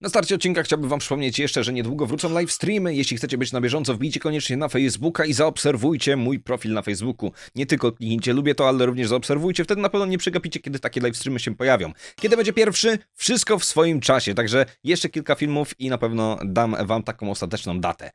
Na starcie odcinka chciałbym wam przypomnieć jeszcze, że niedługo wrócą live streamy. Jeśli chcecie być na bieżąco, wbijcie koniecznie na Facebooka i zaobserwujcie mój profil na Facebooku. Nie tylko kliknijcie lubię to, ale również zaobserwujcie, wtedy na pewno nie przegapicie, kiedy takie live streamy się pojawią. Kiedy będzie pierwszy? Wszystko w swoim czasie, także jeszcze kilka filmów i na pewno dam wam taką ostateczną datę.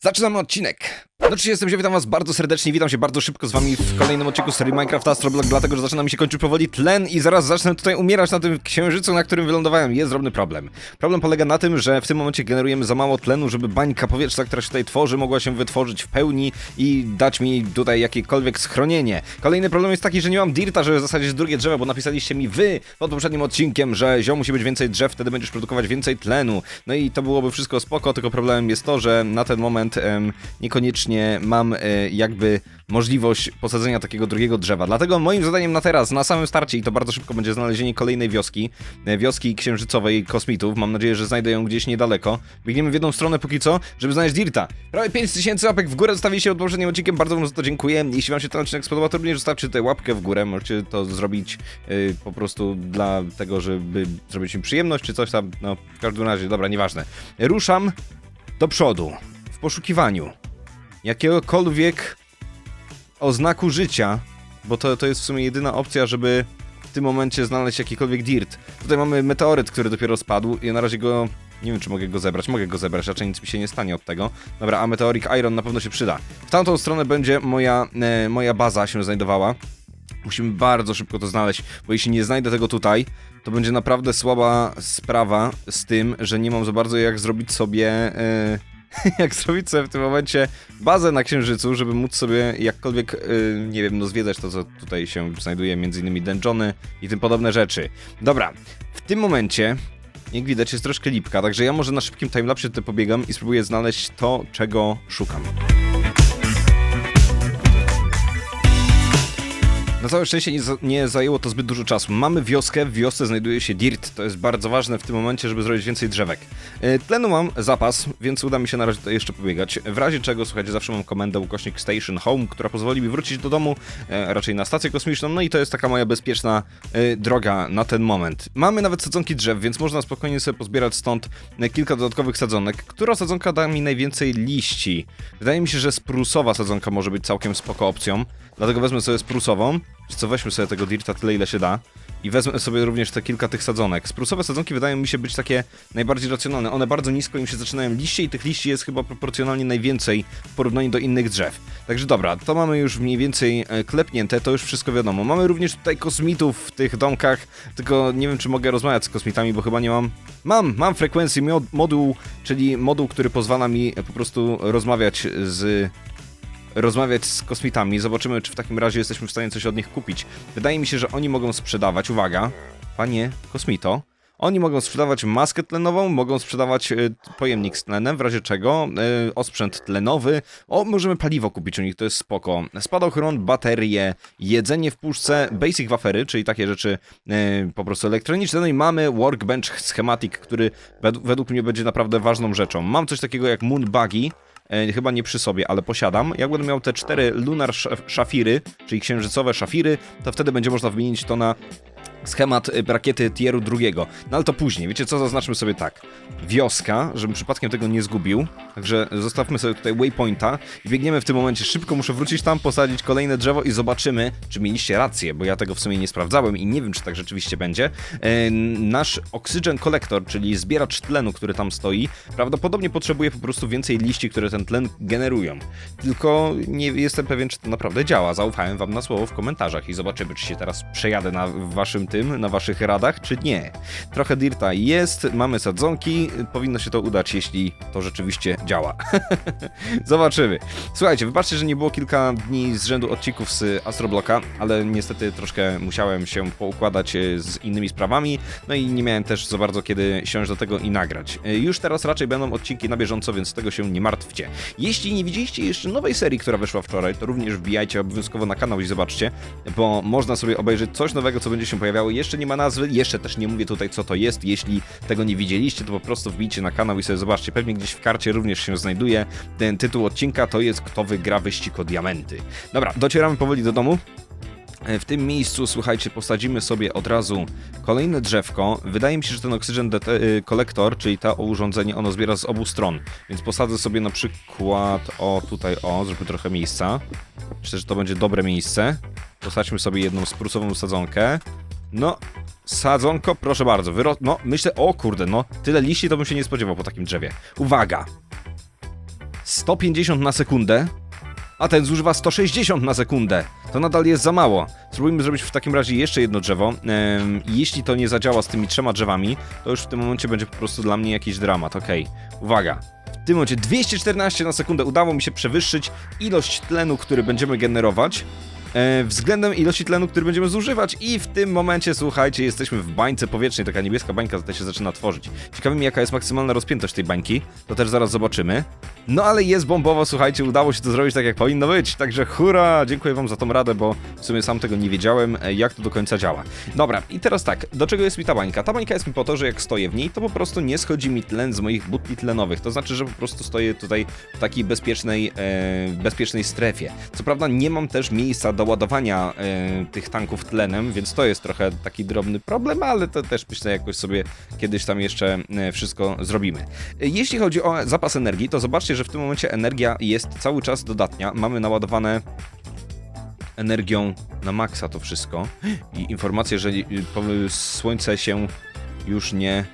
Zaczynamy odcinek. No oczywiście jestem się, witam was bardzo serdecznie, witam się bardzo szybko z wami w kolejnym odcinku serii Minecraft Astroblock, dlatego że zaczyna mi się kończyć powoli tlen i zaraz zacznę tutaj umierać na tym księżycu, na którym wylądowałem. Jest drobny problem. Problem polega na tym, że w tym momencie generujemy za mało tlenu, żeby bańka powietrza, która się tutaj tworzy, mogła się wytworzyć w pełni i dać mi tutaj jakiekolwiek schronienie. Kolejny problem jest taki, że nie mam dirta, żeby zasadzić drugie drzewo, bo napisaliście mi wy pod poprzednim odcinkiem, że ziom musi być więcej drzew, wtedy będziesz produkować więcej tlenu. No i to byłoby wszystko spoko, tylko problemem jest to, że na ten moment em, niekoniecznie mam e, jakby możliwość posadzenia takiego drugiego drzewa. Dlatego moim zadaniem na teraz, na samym starcie, i to bardzo szybko będzie znalezienie kolejnej wioski, e, wioski księżycowej kosmitów. Mam nadzieję, że znajdę ją gdzieś niedaleko. Biegniemy w jedną stronę póki co, żeby znaleźć Dirta. Prawie 5000 łapek w górę zostawiliście pod poprzednim odcinkiem, bardzo wam za to dziękuję. Jeśli wam się ten odcinek spodobał, to również zostawcie tutaj łapkę w górę. Możecie to zrobić y, po prostu dla tego, żeby zrobić mi przyjemność, czy coś tam. No, w każdym razie, dobra, nieważne. Ruszam do przodu w poszukiwaniu jakiegokolwiek oznaku życia, bo to, to jest w sumie jedyna opcja, żeby tym momencie znaleźć jakikolwiek dirt. Tutaj mamy meteoryt, który dopiero spadł i na razie go... Nie wiem, czy mogę go zebrać. Mogę go zebrać, raczej nic mi się nie stanie od tego. Dobra, a Meteoric Iron na pewno się przyda. W tamtą stronę będzie moja, e, moja baza się znajdowała. Musimy bardzo szybko to znaleźć, bo jeśli nie znajdę tego tutaj, to będzie naprawdę słaba sprawa z tym, że nie mam za bardzo jak zrobić sobie... E, jak zrobić sobie w tym momencie bazę na Księżycu, żeby móc sobie jakkolwiek, y, nie wiem, no zwiedzać to, co tutaj się znajduje, między innymi dungeony i tym podobne rzeczy. Dobra, w tym momencie, jak widać, jest troszkę lipka, także ja może na szybkim timelapsie tutaj pobiegam i spróbuję znaleźć to, czego szukam. Na całe szczęście nie, za, nie zajęło to zbyt dużo czasu. Mamy wioskę, w wiosce znajduje się dirt. To jest bardzo ważne w tym momencie, żeby zrobić więcej drzewek. E, tlenu mam zapas, więc uda mi się na razie tutaj jeszcze pobiegać. W razie czego, słuchajcie, zawsze mam komendę ukośnik Station Home, która pozwoli mi wrócić do domu, e, raczej na stację kosmiczną, no i to jest taka moja bezpieczna e, droga na ten moment. Mamy nawet sadzonki drzew, więc można spokojnie sobie pozbierać stąd kilka dodatkowych sadzonek. Która sadzonka da mi najwięcej liści? Wydaje mi się, że sprusowa sadzonka może być całkiem spoko opcją, dlatego wezmę sobie sprusową. Co, weźmy sobie tego dirta tyle, ile się da. I wezmę sobie również te kilka tych sadzonek. Sprusowe sadzonki wydają mi się być takie najbardziej racjonalne. One bardzo nisko im się zaczynają liście i tych liści jest chyba proporcjonalnie najwięcej w porównaniu do innych drzew. Także dobra, to mamy już mniej więcej e, klepnięte, to już wszystko wiadomo. Mamy również tutaj kosmitów w tych domkach, tylko nie wiem czy mogę rozmawiać z kosmitami, bo chyba nie mam... Mam, mam frekwencję moduł, czyli moduł, który pozwala mi po prostu rozmawiać z rozmawiać z kosmitami. Zobaczymy, czy w takim razie jesteśmy w stanie coś od nich kupić. Wydaje mi się, że oni mogą sprzedawać, uwaga, panie kosmito, oni mogą sprzedawać maskę tlenową, mogą sprzedawać y, pojemnik z tlenem, w razie czego y, osprzęt tlenowy. O, możemy paliwo kupić u nich, to jest spoko. Spadochron, baterie, jedzenie w puszce, basic wafery, czyli takie rzeczy y, po prostu elektroniczne. No i mamy workbench schematic, który wed według mnie będzie naprawdę ważną rzeczą. Mam coś takiego jak moon buggy, e, chyba nie przy sobie, ale posiadam. Jak będę miał te cztery lunar szaf- szafiry, czyli księżycowe szafiry, to wtedy będzie można wymienić to na schemat y, rakiety tieru drugiego. No ale to później. Wiecie co, zaznaczmy sobie tak. Wioska, żebym przypadkiem tego nie zgubił. Także zostawmy sobie tutaj waypointa i biegniemy w tym momencie. Szybko muszę wrócić tam, posadzić kolejne drzewo i zobaczymy, czy mieliście rację, bo ja tego w sumie nie sprawdzałem i nie wiem, czy tak rzeczywiście będzie. E, nasz oxygen collector, czyli zbieracz tlenu, który tam stoi, prawdopodobnie potrzebuje po prostu więcej liści, które ten tlen generują. Tylko nie jestem pewien, czy to naprawdę działa. Zaufałem wam na słowo w komentarzach i zobaczymy, czy się teraz przejadę na waszym tym, na waszych radach, czy nie. Trochę dirta jest, mamy sadzonki, powinno się to udać, jeśli to rzeczywiście działa. Zobaczymy. Słuchajcie, wybaczcie, że nie było kilka dni z rzędu odcinków z Astroblocka, ale niestety troszkę musiałem się poukładać e, z innymi sprawami, no i nie miałem też za bardzo kiedy siąść do tego i nagrać. E, Już teraz raczej będą odcinki na bieżąco, więc tego się nie martwcie. Jeśli nie widzieliście jeszcze nowej serii, która wyszła wczoraj, to również wbijajcie obowiązkowo na kanał i zobaczcie, bo można sobie obejrzeć coś nowego, co będzie się pojawiało. Jeszcze nie ma nazwy, jeszcze też nie mówię tutaj, co to jest. Jeśli tego nie widzieliście, to po prostu wbijcie na kanał i sobie zobaczcie. Pewnie gdzieś w karcie również się znajduje ten tytuł odcinka, to jest Kto wygra wyścig o diamenty. Dobra, docieramy powoli do domu. E, W tym miejscu, słuchajcie, posadzimy sobie od razu kolejne drzewko. Wydaje mi się, że ten y, kolektor, czyli to urządzenie, ono zbiera z obu stron. Więc posadzę sobie na przykład, o tutaj, o, żeby trochę miejsca. Myślę, że to będzie dobre miejsce. Posadźmy sobie jedną sprusową sadzonkę. No, sadzonko, proszę bardzo, wyro... No, myślę, o kurde, no, tyle liści to bym się nie spodziewał po takim drzewie. Uwaga! 150 na sekundę, a ten zużywa 160 na sekundę. To nadal jest za mało. Spróbujmy zrobić w takim razie jeszcze jedno drzewo. Ehm, jeśli to nie zadziała z tymi trzema drzewami, to już w tym momencie będzie po prostu dla mnie jakiś dramat. Okej, uwaga. W tym momencie 214 na sekundę udało mi się przewyższyć ilość tlenu, który będziemy generować. E, Względem ilości tlenu, który będziemy zużywać, i w tym momencie, słuchajcie, jesteśmy w bańce powietrznej. Taka niebieska bańka tutaj się zaczyna tworzyć. Ciekawi mnie, jaka jest maksymalna rozpiętość tej bańki. To też zaraz zobaczymy. No ale jest bombowo, słuchajcie, udało się to zrobić tak jak powinno być. Także hurra! Dziękuję wam za tą radę, bo w sumie sam tego nie wiedziałem, e, jak to do końca działa. Dobra, i teraz tak, do czego jest mi ta bańka? Ta bańka jest mi po to, że jak stoję w niej, to po prostu nie schodzi mi tlen z moich butli tlenowych. To znaczy, że po prostu stoję tutaj w takiej bezpiecznej, e, bezpiecznej strefie. Co prawda nie mam też miejsca do ładowania e, tych tanków tlenem, więc to jest trochę taki drobny problem, ale to też myślę jakoś sobie kiedyś tam jeszcze e, wszystko zrobimy. E, Jeśli chodzi o zapas energii, to zobaczcie, że w tym momencie energia jest cały czas dodatnia. Mamy naładowane energią na maksa to wszystko. I informacje, że słońce się już nie.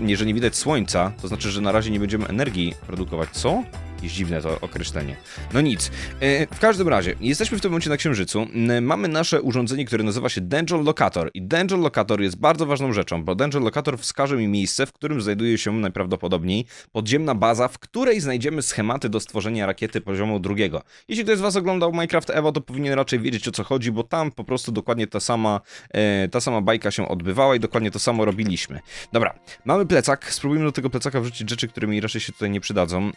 nie- Że nie widać słońca, to znaczy, że na razie nie będziemy energii produkować. Co? Jest dziwne to określenie. No nic. E, W każdym razie, jesteśmy w tym momencie na Księżycu. Mamy nasze urządzenie, które nazywa się Danger Locator. I Danger Locator jest bardzo ważną rzeczą, bo Danger Locator wskaże mi miejsce, w którym znajduje się najprawdopodobniej podziemna baza, w której znajdziemy schematy do stworzenia rakiety poziomu drugiego. Jeśli ktoś z Was oglądał Minecraft Evo, to powinien raczej wiedzieć o co chodzi, bo tam po prostu dokładnie ta sama, e, ta sama bajka się odbywała i dokładnie to samo robiliśmy. Dobra, mamy plecak. Spróbujmy do tego plecaka wrzucić rzeczy, które mi raczej się tutaj nie przydadzą. E,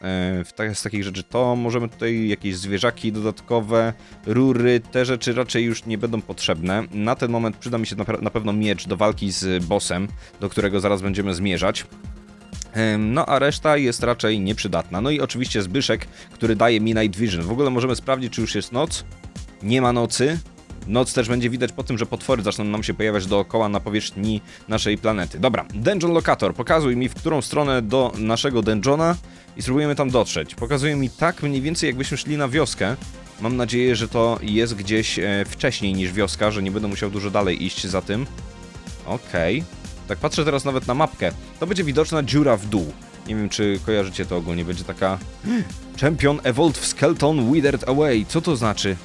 w ta, z takich rzeczy to możemy tutaj jakieś zwierzaki dodatkowe, rury, te rzeczy raczej już nie będą potrzebne. Na ten moment przyda mi się na, na pewno miecz do walki z bossem, do którego zaraz będziemy zmierzać. No a reszta jest raczej nieprzydatna. No i oczywiście Zbyszek, który daje mi Night Vision. W ogóle możemy sprawdzić, czy już jest noc. Nie ma nocy. Noc też będzie widać po tym, że potwory zaczną nam się pojawiać dookoła na powierzchni naszej planety. Dobra, Dungeon Locator, pokazuj mi w którą stronę do naszego dungeona i spróbujemy tam dotrzeć. Pokazuje mi tak mniej więcej jakbyśmy szli na wioskę. Mam nadzieję, że to jest gdzieś e, wcześniej niż wioska, że nie będę musiał dużo dalej iść za tym. Okej. Tak patrzę teraz nawet na mapkę. To będzie widoczna dziura w dół. Nie wiem, czy kojarzycie to ogólnie. Będzie taka... Champion Evolved Skeleton Withered Away. Co to znaczy?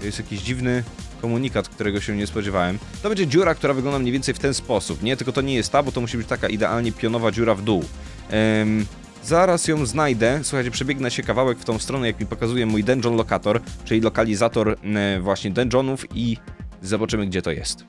To jest jakiś dziwny komunikat, którego się nie spodziewałem. To będzie dziura, która wygląda mniej więcej w ten sposób, nie? Tylko to nie jest ta, bo to musi być taka idealnie pionowa dziura w dół. Zaraz ją znajdę. Słuchajcie, przebiegnę się kawałek w tą stronę, jak mi pokazuje mój Dungeon Locator, czyli lokalizator e, właśnie dungeonów i zobaczymy, gdzie to jest.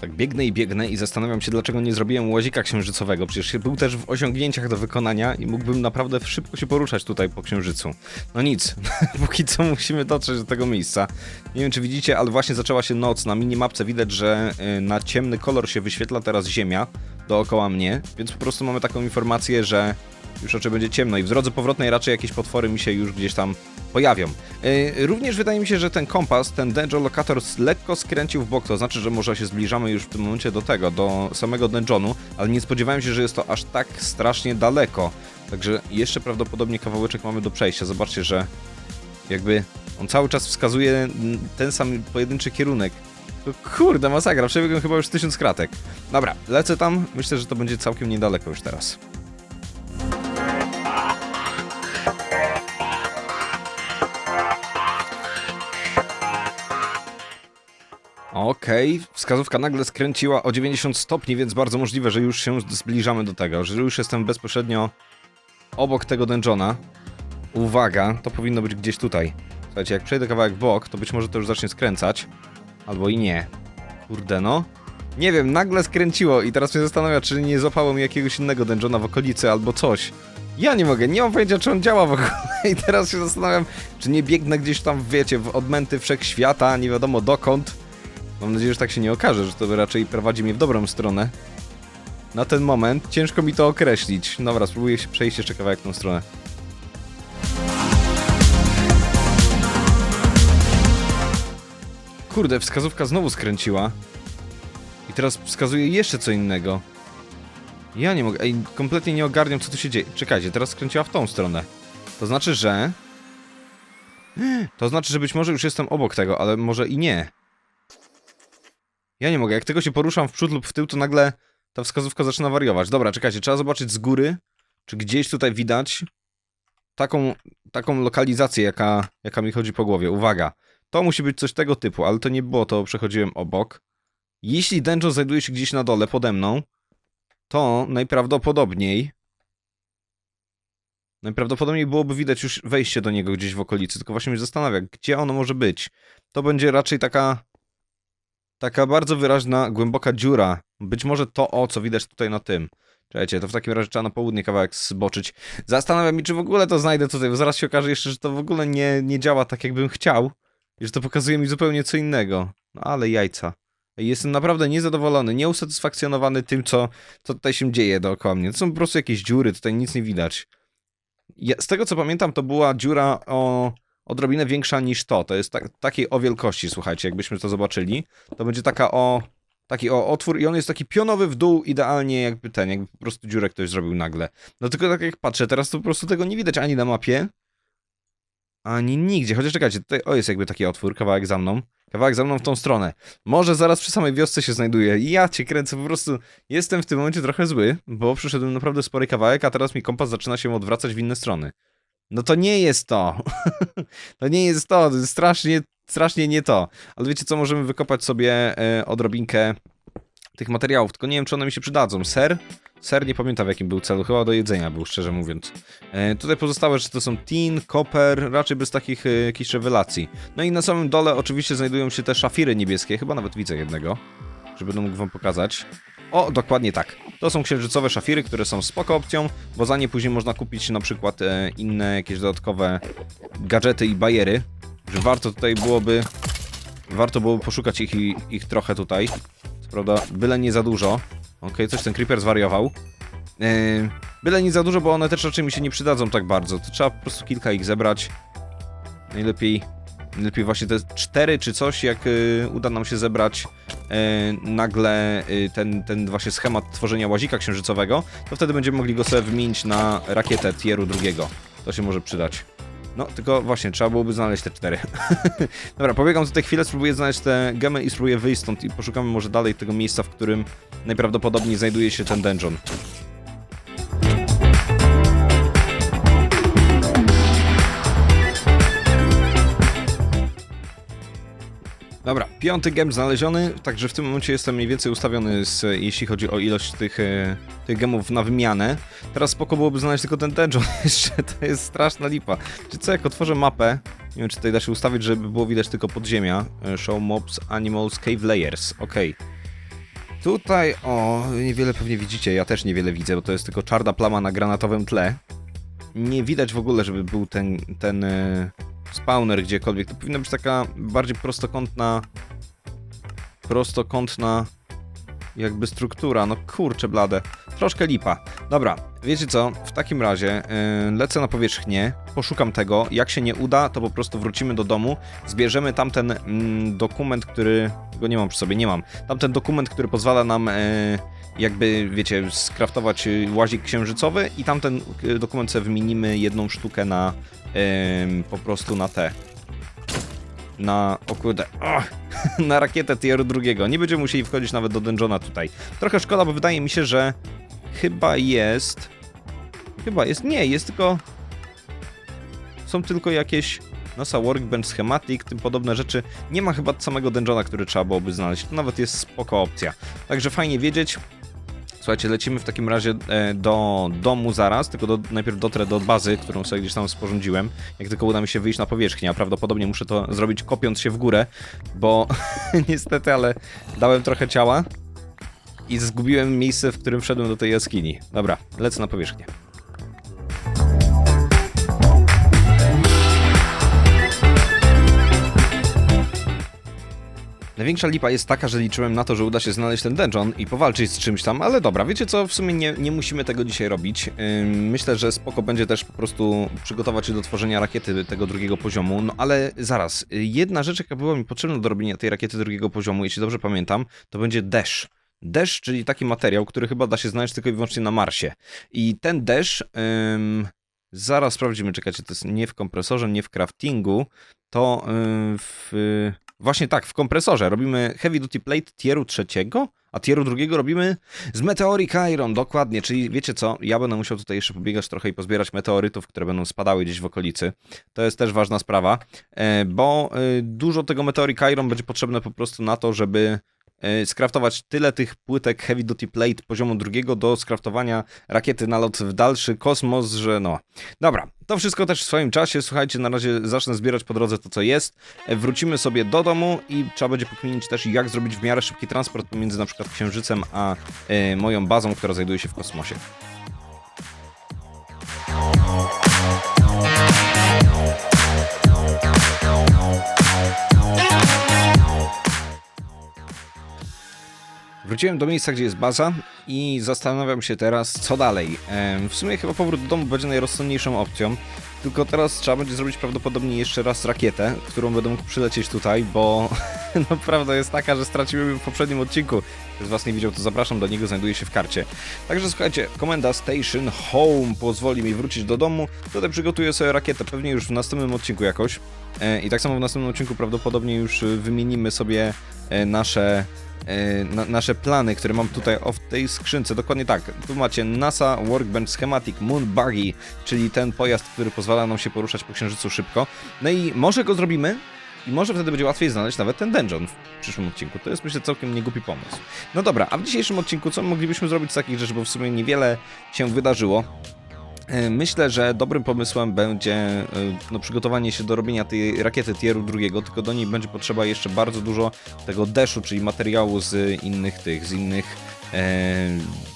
Tak biegnę i biegnę i zastanawiam się, dlaczego nie zrobiłem łazika księżycowego. Przecież był też w osiągnięciach do wykonania i mógłbym naprawdę szybko się poruszać tutaj po księżycu. No nic, póki co musimy dotrzeć do tego miejsca. Nie wiem, czy widzicie, ale właśnie zaczęła się noc. Na minimapce widać, że y, na ciemny kolor się wyświetla teraz ziemia dookoła mnie, więc po prostu mamy taką informację, że już raczej będzie ciemno i w drodze powrotnej raczej jakieś potwory mi się już gdzieś tam pojawią. Yy, również wydaje mi się, że ten kompas, ten Dungeon Locator lekko skręcił w bok, to znaczy, że może się zbliżamy już w tym momencie do tego, do samego dungeonu, ale nie spodziewałem się, że jest to aż tak strasznie daleko. Także jeszcze prawdopodobnie kawałeczek mamy do przejścia. Zobaczcie, że jakby on cały czas wskazuje ten sam pojedynczy kierunek. To kurde, masakra, przebiegłem chyba już tysiąc kratek. Dobra, lecę tam, myślę, że to będzie całkiem niedaleko już teraz. Okej, wskazówka nagle skręciła o 90 stopni, więc bardzo możliwe, że już się zbliżamy do tego, że już jestem bezpośrednio obok tego dungeona. Uwaga, to powinno być gdzieś tutaj. Słuchajcie, jak przejdę kawałek bok, to być może to już zacznie skręcać. Albo i nie. Kurde no. Nie wiem, nagle skręciło i teraz mnie zastanawia, czy nie złapało mi jakiegoś innego dungeona w okolicy albo coś. Ja nie mogę, nie mam pojęcia, czy on działa w ogóle i teraz się zastanawiam, czy nie biegnę gdzieś tam, wiecie, w odmęty wszechświata, nie wiadomo dokąd. Mam nadzieję, że tak się nie okaże, że to raczej prowadzi mnie w dobrą stronę. na ten moment. Ciężko mi to określić. Dobra, spróbuję się przejść jeszcze kawałek w tą stronę. Kurde, wskazówka znowu skręciła. I teraz wskazuje jeszcze co innego. Ja nie mogę. Ej, kompletnie nie ogarniam, co tu się dzieje. Czekajcie, teraz skręciła w tą stronę. To znaczy, że. To znaczy, że być może już jestem obok tego, ale może i nie. Ja nie mogę. Jak tego się poruszam w przód lub w tył, to nagle ta wskazówka zaczyna wariować. Dobra, czekajcie, trzeba zobaczyć z góry, czy gdzieś tutaj widać taką, taką lokalizację, jaka, jaka mi chodzi po głowie. Uwaga, to musi być coś tego typu, ale to nie było, to przechodziłem obok. Jeśli dungeon znajduje się gdzieś na dole, pode mną, to najprawdopodobniej najprawdopodobniej byłoby widać już wejście do niego gdzieś w okolicy, tylko właśnie mnie zastanawia, gdzie ono może być. To będzie raczej taka taka bardzo wyraźna, głęboka dziura. Być może to o, co widać tutaj na tym. Czekajcie, to w takim razie trzeba na południe kawałek zboczyć. Zastanawiam się, czy w ogóle to znajdę tutaj, bo zaraz się okaże jeszcze, że to w ogóle nie, nie działa tak, jakbym chciał. I że to pokazuje mi zupełnie co innego. No ale jajca. Jestem naprawdę niezadowolony, nieusatysfakcjonowany tym, co, co tutaj się dzieje dookoła mnie. To są po prostu jakieś dziury, tutaj nic nie widać. Ja, z tego co pamiętam, to była dziura o odrobinę większa niż to. To jest tak, takiej o wielkości, słuchajcie, jakbyśmy to zobaczyli. To będzie taka o. Taki o otwór i on jest taki pionowy w dół, idealnie jakby ten, jakby po prostu dziurę ktoś zrobił nagle. No tylko tak jak patrzę, teraz to po prostu tego nie widać ani na mapie, ani nigdzie. Chociaż czekajcie, tutaj o jest jakby taki otwór, kawałek za mną. Kawałek za mną w tą stronę. Może zaraz przy samej wiosce się znajduje. Ja cię kręcę, po prostu jestem w tym momencie trochę zły, bo przyszedłem naprawdę spory kawałek, a teraz mi kompas zaczyna się odwracać w inne strony. No to nie jest to. to nie jest to, strasznie, strasznie nie to. Ale wiecie co, możemy wykopać sobie e, odrobinkę tych materiałów, tylko nie wiem, czy one mi się przydadzą. Ser? Ser nie pamiętam w jakim był celu, chyba do jedzenia był, szczerze mówiąc. E, tutaj pozostałe rzeczy to są tin, koper, raczej bez takich e, jakichś rewelacji. No i na samym dole oczywiście znajdują się te szafiry niebieskie, chyba nawet widzę jednego, że będę mógł wam pokazać. O, dokładnie tak. To są księżycowe szafiry, które są spoko opcją, bo za nie później można kupić na przykład e, inne jakieś dodatkowe gadżety i bajery, że warto tutaj byłoby warto byłoby poszukać ich, ich trochę tutaj. Co prawda, byle nie za dużo. Okej, coś ten creeper zwariował. Yy, byle nie za dużo, bo one też raczej mi się nie przydadzą tak bardzo. To trzeba po prostu kilka ich zebrać. Najlepiej, najlepiej właśnie te cztery czy coś, jak yy, uda nam się zebrać nagle yy, ten, ten właśnie schemat tworzenia łazika księżycowego, to wtedy będziemy mogli go sobie wymienić na rakietę tieru drugiego. To się może przydać. No, tylko właśnie, trzeba byłoby znaleźć te cztery. Dobra, pobiegam tutaj chwilę, spróbuję znaleźć te gemy i spróbuję wyjść stąd i poszukamy może dalej tego miejsca, w którym najprawdopodobniej znajduje się ten dungeon. Dobra, piąty gem znaleziony, także w tym momencie jestem mniej więcej ustawiony, z, jeśli chodzi o ilość tych, e, tych gemów na wymianę. Teraz spoko byłoby znaleźć tylko ten dungeon jeszcze, to jest straszna lipa. Czy co, jak otworzę mapę, nie wiem czy tutaj da się ustawić, żeby było widać tylko podziemia. E, Show mobs, animals, cave layers, okej. Tutaj, o, niewiele pewnie widzicie, ja też niewiele widzę, bo to jest tylko czarna plama na granatowym tle. Nie widać w ogóle, żeby był ten, ten e, spawner gdziekolwiek. To powinna być taka bardziej prostokątna, prostokątna jakby struktura. No kurczę blade. Troszkę lipa. Dobra, wiecie co? W takim razie yy, lecę na powierzchnię, poszukam tego. Jak się nie uda, to po prostu wrócimy do domu, zbierzemy tamten mm, dokument, który... Go nie mam przy sobie, nie mam. Tamten dokument, który pozwala nam yy, jakby, wiecie, skraftować łazik księżycowy i tamten y, dokument sobie wymienimy jedną sztukę na Po prostu na te. Na. O kurde. ach, na rakietę tieru drugiego. Nie będziemy musieli wchodzić nawet do dungeona tutaj. Trochę szkoda, bo wydaje mi się, że chyba jest. Chyba jest. Nie, jest tylko. Są tylko jakieś. NASA Workbench, Schematic, tym podobne rzeczy. Nie ma chyba samego dungeona, który trzeba byłoby znaleźć. To nawet jest spoko opcja. Także fajnie wiedzieć. Słuchajcie, lecimy w takim razie e, do domu zaraz, tylko do, najpierw dotrę do bazy, którą sobie gdzieś tam sporządziłem. Jak tylko uda mi się wyjść na powierzchnię, a prawdopodobnie muszę to zrobić kopiąc się w górę, bo niestety, ale dałem trochę ciała i zgubiłem miejsce, w którym wszedłem do tej jaskini. Dobra, lecę na powierzchnię. Największa lipa jest taka, że liczyłem na to, że uda się znaleźć ten dungeon i powalczyć z czymś tam, ale dobra, wiecie co, w sumie nie, nie musimy tego dzisiaj robić. Myślę, że spoko będzie też po prostu przygotować się do tworzenia rakiety tego drugiego poziomu, no ale zaraz, y, jedna rzecz, jaka była mi potrzebna do robienia tej rakiety drugiego poziomu, jeśli dobrze pamiętam, to będzie dash. Dash, czyli taki materiał, który chyba da się znaleźć tylko i wyłącznie na Marsie. I ten dash, ym, zaraz sprawdzimy, czekajcie, to jest nie w kompresorze, nie w craftingu, to w... Właśnie tak, w kompresorze robimy Heavy Duty Plate tieru trzeciego, a tieru drugiego robimy z Meteoric Iron, dokładnie, czyli wiecie co, ja będę musiał tutaj jeszcze pobiegać trochę i pozbierać meteorytów, które będą spadały gdzieś w okolicy. To jest też ważna sprawa, e, bo e, dużo tego Meteoric Iron będzie potrzebne po prostu na to, żeby skraftować tyle tych płytek Heavy Duty Plate poziomu drugiego do skraftowania rakiety na lot w dalszy kosmos, że no. Dobra, to wszystko też w swoim czasie. Słuchajcie, na razie zacznę zbierać po drodze to, co jest. E, Wrócimy sobie do domu i trzeba będzie pokminić też, jak zrobić w miarę szybki transport pomiędzy na przykład Księżycem a e, moją bazą, która znajduje się w kosmosie. Wróciłem do miejsca, gdzie jest baza i zastanawiam się teraz, co dalej. W sumie chyba powrót do domu będzie najrozsądniejszą opcją, tylko teraz trzeba będzie zrobić prawdopodobnie jeszcze raz rakietę, którą będę mógł przylecieć tutaj, bo no prawda jest taka, że straciłem w poprzednim odcinku. Ktoś z was nie widział, to zapraszam do niego, znajduje się w karcie. Także słuchajcie, komenda Station Home pozwoli mi wrócić do domu, tutaj przygotuję sobie rakietę, pewnie już w następnym odcinku jakoś. E, I tak samo w następnym odcinku prawdopodobnie już wymienimy sobie e, nasze na, nasze plany, które mam tutaj o w tej skrzynce. Dokładnie tak. Tu macie NASA Workbench Schematic Moon Buggy, czyli ten pojazd, który pozwala nam się poruszać po księżycu szybko. No i może go zrobimy. I może wtedy będzie łatwiej znaleźć nawet ten dungeon w przyszłym odcinku. To jest myślę całkiem niegłupi pomysł. No dobra, a w dzisiejszym odcinku co moglibyśmy zrobić z takich rzeczy, bo w sumie niewiele się wydarzyło. E, Myślę, że dobrym pomysłem będzie e, no, przygotowanie się do robienia tej rakiety tieru drugiego, tylko do niej będzie potrzeba jeszcze bardzo dużo tego deszu, czyli materiału z innych tych, z innych e,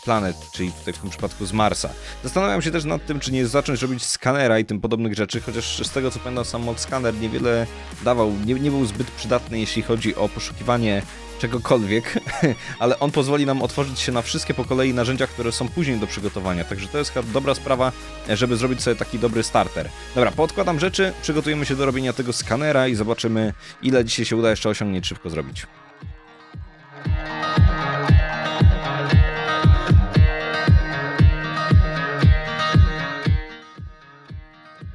planet, czyli tutaj w tym przypadku z Marsa. Zastanawiam się też nad tym, czy nie zacząć robić skanera i tym podobnych rzeczy, chociaż z tego co pamiętam sam mod skaner niewiele dawał, nie, nie był zbyt przydatny jeśli chodzi o poszukiwanie czegokolwiek, ale on pozwoli nam otworzyć się na wszystkie po kolei narzędzia, które są później do przygotowania. Także to jest dobra sprawa, żeby zrobić sobie taki dobry starter. Dobra, podkładam rzeczy, przygotujemy się do robienia tego skanera i zobaczymy, ile dzisiaj się uda jeszcze osiągnięć szybko zrobić.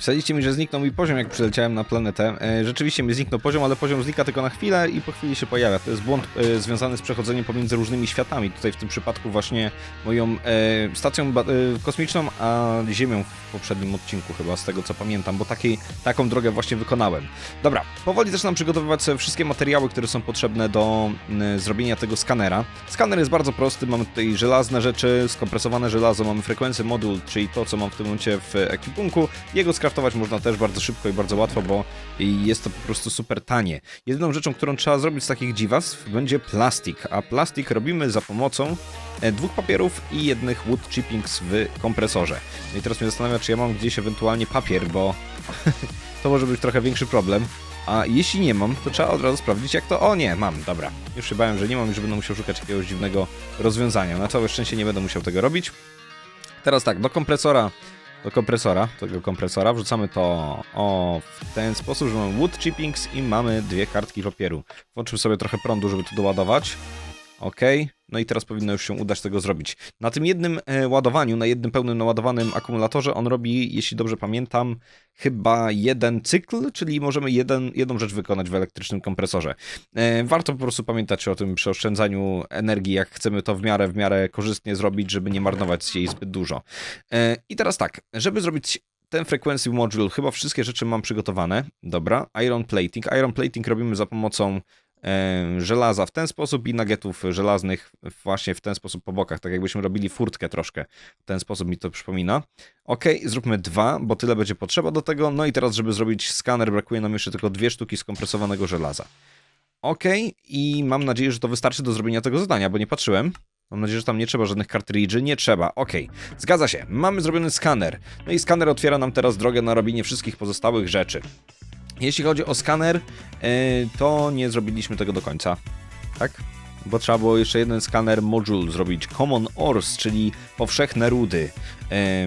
Pisaliście mi, że zniknął mi poziom, jak przyleciałem na planetę. E, rzeczywiście mi zniknął poziom, ale poziom znika tylko na chwilę i po chwili się pojawia. To jest błąd e, związany z przechodzeniem pomiędzy różnymi światami. Tutaj w tym przypadku właśnie moją e, stacją kosmiczną, a Ziemią w poprzednim odcinku chyba, z tego co pamiętam, bo taką drogę właśnie wykonałem. Dobra, powoli zaczynam przygotowywać sobie wszystkie materiały, które są potrzebne do zrobienia tego skanera. Skaner jest bardzo prosty, mamy tutaj żelazne rzeczy, skompresowane żelazo, mamy frekwencję moduł, czyli to, co mam w tym momencie w ekwipunku. Jego można też bardzo szybko i bardzo łatwo, bo jest to po prostu super tanie. Jedyną rzeczą, którą trzeba zrobić z takich dziwactw będzie plastik, a plastik robimy za pomocą e, dwóch papierów i jednych wood chippings w kompresorze. No i teraz mnie zastanawia, czy ja mam gdzieś ewentualnie papier, bo to może być trochę większy problem. A jeśli nie mam, to trzeba od razu sprawdzić, jak to. O nie, mam, dobra. Już się bałem, że nie mam i że będę musiał szukać jakiegoś dziwnego rozwiązania. Na całe szczęście nie będę musiał tego robić. Teraz tak, do kompresora do kompresora, tego kompresora wrzucamy to o w ten sposób, że mamy wood chippings i mamy dwie kartki papieru. Włączymy sobie trochę prądu, żeby to doładować. Ok, no i teraz powinno już się udać tego zrobić. Na tym jednym e, ładowaniu, na jednym pełnym naładowanym akumulatorze on robi, jeśli dobrze pamiętam, chyba jeden cykl, czyli możemy jeden, jedną rzecz wykonać w elektrycznym kompresorze. E, warto po prostu pamiętać o tym przeoszczędzaniu energii, jak chcemy to w miarę, w miarę korzystnie zrobić, żeby nie marnować jej zbyt dużo. E, I teraz tak, żeby zrobić ten frequency module, chyba wszystkie rzeczy mam przygotowane. Dobra, iron plating. Iron plating robimy za pomocą żelaza w ten sposób i nuggetów żelaznych właśnie w ten sposób po bokach, tak jakbyśmy robili furtkę troszkę. W ten sposób mi to przypomina. Ok, zróbmy dwa, bo tyle będzie potrzeba do tego. No i teraz, żeby zrobić skaner, brakuje nam jeszcze tylko dwie sztuki skompresowanego żelaza. Ok, i mam nadzieję, że to wystarczy do zrobienia tego zadania, bo nie patrzyłem. Mam nadzieję, że tam nie trzeba żadnych kartridży. Nie trzeba, okej. Zgadza się, mamy zrobiony skaner. No i skaner otwiera nam teraz drogę na robienie wszystkich pozostałych rzeczy. Jeśli chodzi o skaner, e, to nie zrobiliśmy tego do końca. Tak? Bo trzeba było jeszcze jeden skaner module zrobić. Common Ores, czyli powszechne rudy.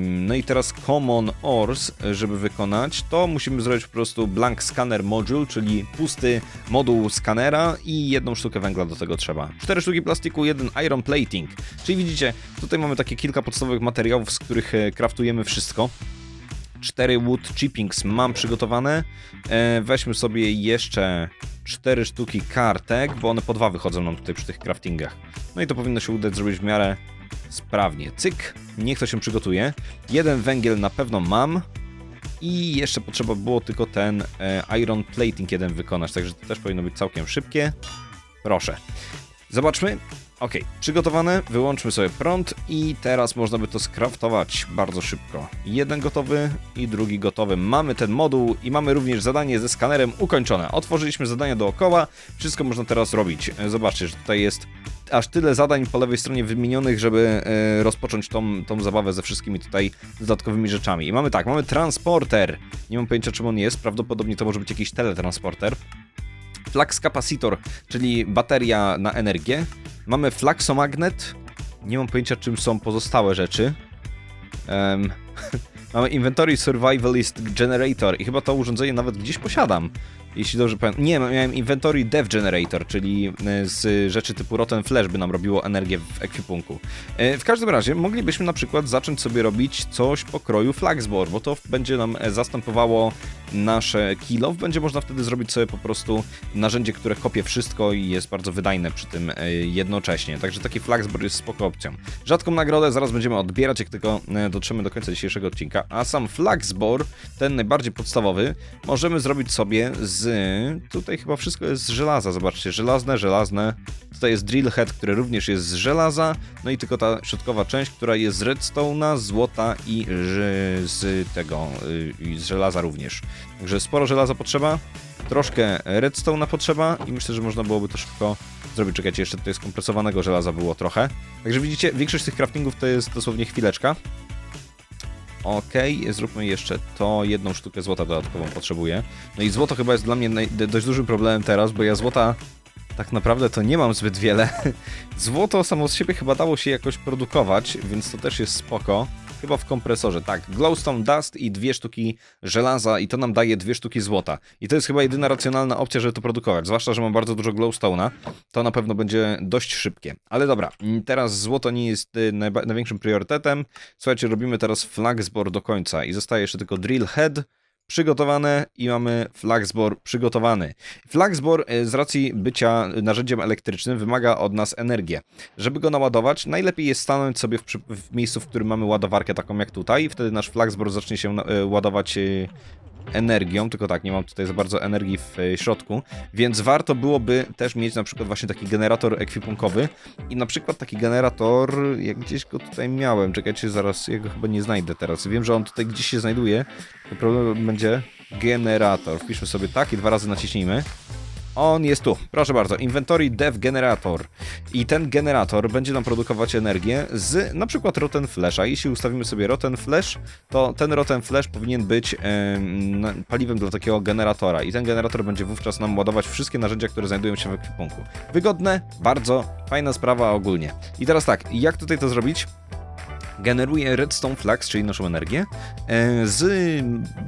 No i teraz Common Ores, żeby wykonać, to musimy zrobić po prostu blank scanner module, czyli pusty moduł skanera i jedną sztukę węgla do tego trzeba. Cztery sztuki plastiku, jeden iron plating. Czyli widzicie, tutaj mamy takie kilka podstawowych materiałów, z których e, kraftujemy wszystko. Cztery wood chippings mam przygotowane. E, weźmy sobie jeszcze cztery sztuki kartek, bo one po dwa wychodzą nam tutaj przy tych craftingach. No i to powinno się udać zrobić w miarę sprawnie. Cyk, niech to się przygotuje. Jeden węgiel na pewno mam. I jeszcze potrzeba było tylko ten e, iron plating jeden wykonać, także to też powinno być całkiem szybkie. Proszę. Zobaczmy. Ok, przygotowane, wyłączmy sobie prąd i teraz można by to skraftować bardzo szybko. Jeden gotowy i drugi gotowy. Mamy ten moduł i mamy również zadanie ze skanerem ukończone. Otworzyliśmy zadania dookoła, wszystko można teraz robić. E, Zobaczcie, że tutaj jest aż tyle zadań po lewej stronie wymienionych, żeby e, rozpocząć tą, tą zabawę ze wszystkimi tutaj dodatkowymi rzeczami. I mamy tak, mamy transporter. Nie mam pojęcia czym on jest, prawdopodobnie to może być jakiś teletransporter. Flux capacitor, czyli bateria na energię. Mamy fluxomagnet. Nie mam pojęcia, czym są pozostałe rzeczy. Em, mamy inventory survivalist generator i chyba to urządzenie nawet gdzieś posiadam. Jeśli dobrze pamiętam. Nie, miałem inventory dev generator, czyli e, z rzeczy typu rotten flash by nam robiło energię w ekwipunku. E, W każdym razie moglibyśmy na przykład zacząć sobie robić coś pokroju flaxbor, bo to będzie nam e, zastępowało nasze kill-off. Będzie można wtedy zrobić sobie po prostu narzędzie, które kopie wszystko i jest bardzo wydajne przy tym jednocześnie. Także taki flaxbor jest spoko opcją. Rzadką nagrodę zaraz będziemy odbierać, jak tylko dotrzemy do końca dzisiejszego odcinka. A sam flaxbor, ten najbardziej podstawowy, możemy zrobić sobie z... Tutaj chyba wszystko jest z żelaza, zobaczcie. Żelazne, żelazne. Tutaj jest drill head, który również jest z żelaza. No i tylko ta środkowa część, która jest z redstone'a, złota i z tego, y, i z żelaza również. Także sporo żelaza potrzeba, troszkę redstone'a potrzeba i myślę, że można byłoby to szybko zrobić. Czekajcie, jeszcze tutaj skompresowanego żelaza było trochę. Także widzicie, większość tych craftingów to jest dosłownie chwileczka. Okej, zróbmy jeszcze to. Jedną sztukę złota dodatkową potrzebuję. No i złoto chyba jest dla mnie dość dużym problemem teraz, bo ja złota tak naprawdę to nie mam zbyt wiele. Złoto samo z siebie chyba dało się jakoś produkować, więc to też jest spoko. Chyba w kompresorze, tak. Glowstone Dust i dwie sztuki żelaza i to nam daje dwie sztuki złota. I to jest chyba jedyna racjonalna opcja, żeby to produkować. Zwłaszcza, że mam bardzo dużo glowstone'a. To na pewno będzie dość szybkie. Ale dobra, mm, teraz złoto nie jest y, największym priorytetem. Słuchajcie, robimy teraz flagsbor do końca i zostaje jeszcze tylko drill head przygotowane i mamy flagsbor przygotowany. Flagsbor e, z racji bycia narzędziem elektrycznym wymaga od nas energię. Żeby go naładować, najlepiej jest stanąć sobie w, w miejscu, w którym mamy ładowarkę taką jak tutaj i wtedy nasz flagsbor zacznie się e, ładować e, energią, tylko tak, nie mam tutaj za bardzo energii w e, środku, więc warto byłoby też mieć na przykład właśnie taki generator ekwipunkowy i na przykład taki generator, jak gdzieś go tutaj miałem, czekajcie, zaraz, ja go chyba nie znajdę teraz, wiem, że on tutaj gdzieś się znajduje, problem będzie generator, wpiszmy sobie tak i dwa razy naciśnijmy. On jest tu, proszę bardzo, Inventory Dev Generator. I ten generator będzie nam produkować energię z na przykład Rotten Flasha. Jeśli ustawimy sobie Rotten Flash, to ten Rotten Flash powinien być na- paliwem dla takiego generatora. I ten generator będzie wówczas nam ładować wszystkie narzędzia, które znajdują się w ekwipunku. Wygodne, bardzo fajna sprawa ogólnie. I teraz tak, jak tutaj to zrobić? Generuje redstone flux, czyli naszą energię, e, z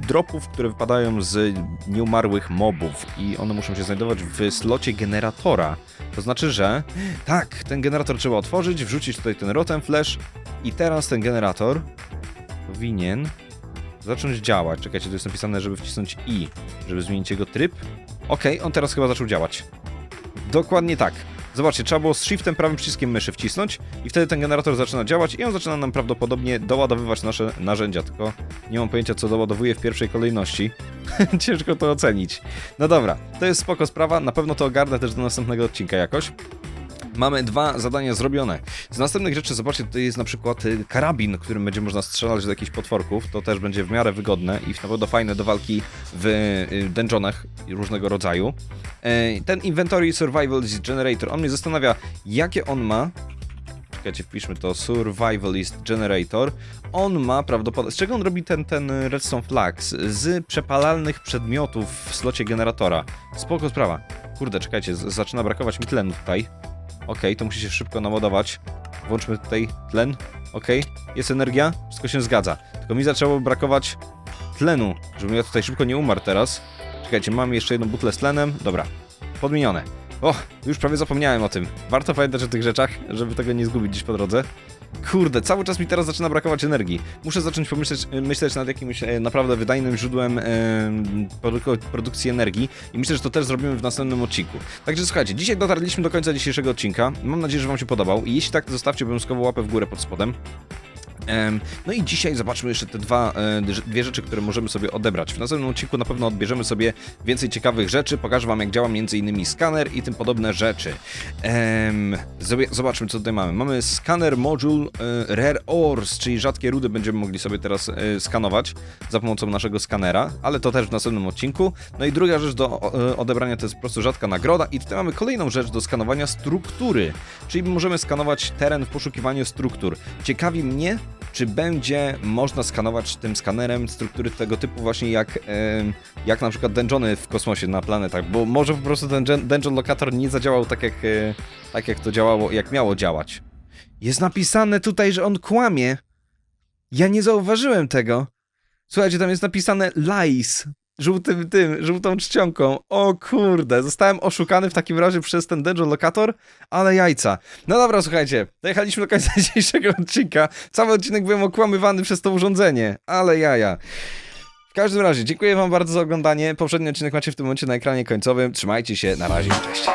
dropów, które wypadają z nieumarłych mobów i one muszą się znajdować w slocie generatora. To znaczy, że tak, ten generator trzeba otworzyć, wrzucić tutaj ten rotten flash i teraz ten generator powinien zacząć działać. Czekajcie, tu jest napisane, żeby wcisnąć i, żeby zmienić jego tryb. Okej, on teraz chyba zaczął działać. Dokładnie tak. Zobaczcie, trzeba było z shiftem prawym przyciskiem myszy wcisnąć i wtedy ten generator zaczyna działać i on zaczyna nam prawdopodobnie doładowywać nasze narzędzia, tylko nie mam pojęcia co doładowuje w pierwszej kolejności. Ciężko to ocenić. No dobra, to jest spoko sprawa, na pewno to ogarnę też do następnego odcinka jakoś. Mamy dwa zadania zrobione. Z następnych rzeczy, zobaczcie, tutaj jest na przykład y, karabin, którym będzie można strzelać do jakichś potworków. To też będzie w miarę wygodne i na pewno fajne do walki w y, dungeonach różnego rodzaju. E, Ten Inventory Survival Generator, on mnie zastanawia, jakie on ma czekajcie, wpiszmy to, Survivalist Generator. On ma prawdopodobnie... Z czego on robi ten, ten Redstone Flax? Z przepalalnych przedmiotów w slocie generatora. Spoko sprawa. Kurde, czekajcie, zaczyna brakować mi tlenu tutaj. Okej, to musi się szybko naładować. Włączmy tutaj tlen. Okej, jest energia, wszystko się zgadza. Tylko mi zaczęło brakować tlenu, żebym ja tutaj szybko nie umarł teraz. Czekajcie, mam jeszcze jedną butlę z tlenem. Dobra, podmienione. O, już prawie zapomniałem o tym. Warto pamiętać o tych rzeczach, żeby tego nie zgubić gdzieś po drodze. Kurde, cały czas mi teraz zaczyna brakować energii. Muszę zacząć pomyśleć myśleć nad jakimś e, naprawdę wydajnym źródłem e, produku- produkcji energii i myślę, że to też zrobimy w następnym odcinku. Także słuchajcie, dzisiaj dotarliśmy do końca dzisiejszego odcinka. Mam nadzieję, że Wam się podobał i jeśli tak, to zostawcie obowiązkowo łapę w górę pod spodem. No i dzisiaj zobaczmy jeszcze te dwa, e, dwie- rzeczy, które możemy sobie odebrać. W następnym odcinku na pewno odbierzemy sobie więcej ciekawych rzeczy, pokażę wam jak działa m.in. skaner i tym podobne rzeczy. Zobaczmy co tutaj mamy. Mamy skaner module e, Rare Ores, czyli rzadkie rudy będziemy mogli sobie teraz e, skanować za pomocą naszego skanera, ale to też w następnym odcinku. No i druga rzecz do odebrania to jest po prostu rzadka nagroda i tutaj mamy kolejną rzecz do skanowania struktury, czyli możemy skanować teren w poszukiwaniu struktur. Ciekawi mnie, czy będzie można skanować tym skanerem struktury tego typu właśnie jak, jak na przykład dungeony w kosmosie na planetach, bo może po prostu ten dungeon locator nie zadziałał tak jak, e, tak jak to działało, jak miało działać. Jest napisane tutaj, że on kłamie. Ja nie zauważyłem tego. Słuchajcie, tam jest napisane lies. Żółtym tym, żółtą czcionką. O kurde, zostałem oszukany w takim razie przez ten dungeon locator, ale jajca. No dobra, słuchajcie, dojechaliśmy do końca dzisiejszego odcinka. Cały odcinek byłem okłamywany przez to urządzenie, ale jaja. W każdym razie, dziękuję wam bardzo za oglądanie. Poprzedni odcinek macie w tym momencie na ekranie końcowym. Trzymajcie się, na razie, cześć.